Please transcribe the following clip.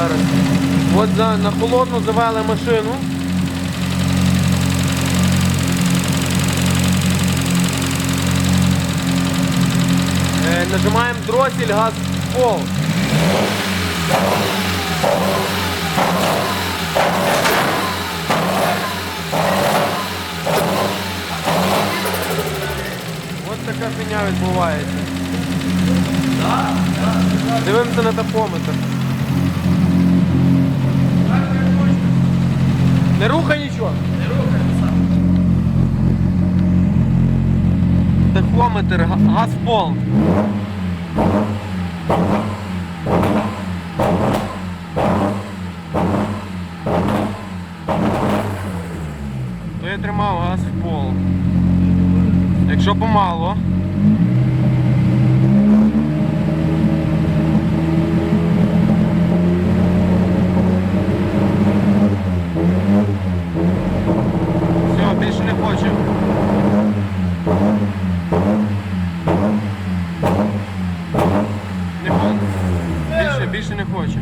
Зараз. От за, на холодну завели машину. Е, нажимаємо дросіль, газ в пол. Ось така фігня відбувається. Дивимося на тахометр. Не рухай нічого. Не рухайся. Тахометр, га- газ пол. То я тримав газ в пол. Якщо помало. Все, більше не хочу. Не хочу. Більше, не хочу.